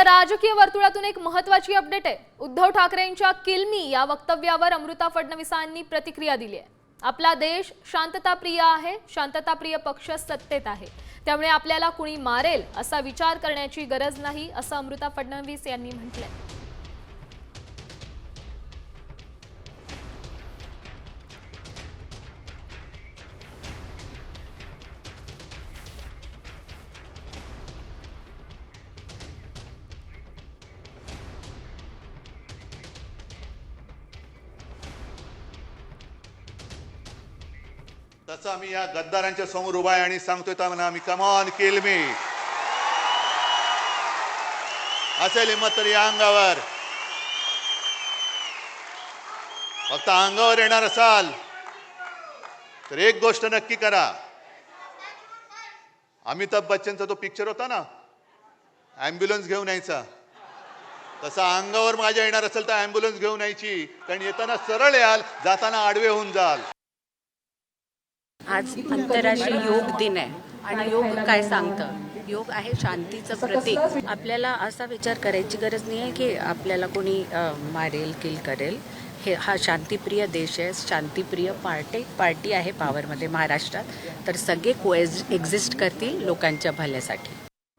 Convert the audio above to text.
आता राजकीय वर्तुळातून एक महत्वाची अपडेट आहे. उद्धव ठाकरेंच्या किलमी या वक्तव्यावर अमृता फडणवीसांनी प्रतिक्रिया दिली आहे. आपला देश शांतताप्रिय आहे शांतताप्रिय पक्ष सत्तेत आहे. त्यामुळे आपल्याला कुणी मारेल असा विचार करण्याची गरज नाही असं अमृता फडणवीस यांनी म्हटलंय. तसं आम्ही या गद्दारांच्या समोर उभा आहे आणि सांगतोय त्यांना आम्ही कमान केल मी असेल हिंमत तर या अंगावर. फक्त अंगावर येणार असाल तर एक गोष्ट नक्की करा. अमिताभ बच्चनचा तो पिक्चर होता ना ॲम्ब्युलन्स घेऊन यायचा. तसा अंगावर माझ्या येणार असेल तर ॲम्ब्युलन्स घेऊन यायची. कारण येताना सरळ याल जाताना आडवे होऊन जाल. आज आंतरराष्ट्रीय योग दिन आहे. आणि योग काय सांगतं? योग आहे शांतीचं प्रतीक. आपल्याला असा विचार करायची गरज नाही आहे की आपल्याला कोणी अ, मारेल किल करेल. हे हा शांतिप्रिय देश आहे. शांतिप्रिय पार्टी पार्टी आहे पॉवरमध्ये महाराष्ट्रात. तर सगळे को एक्झिस्ट करतील लोकांच्या भल्यासाठी.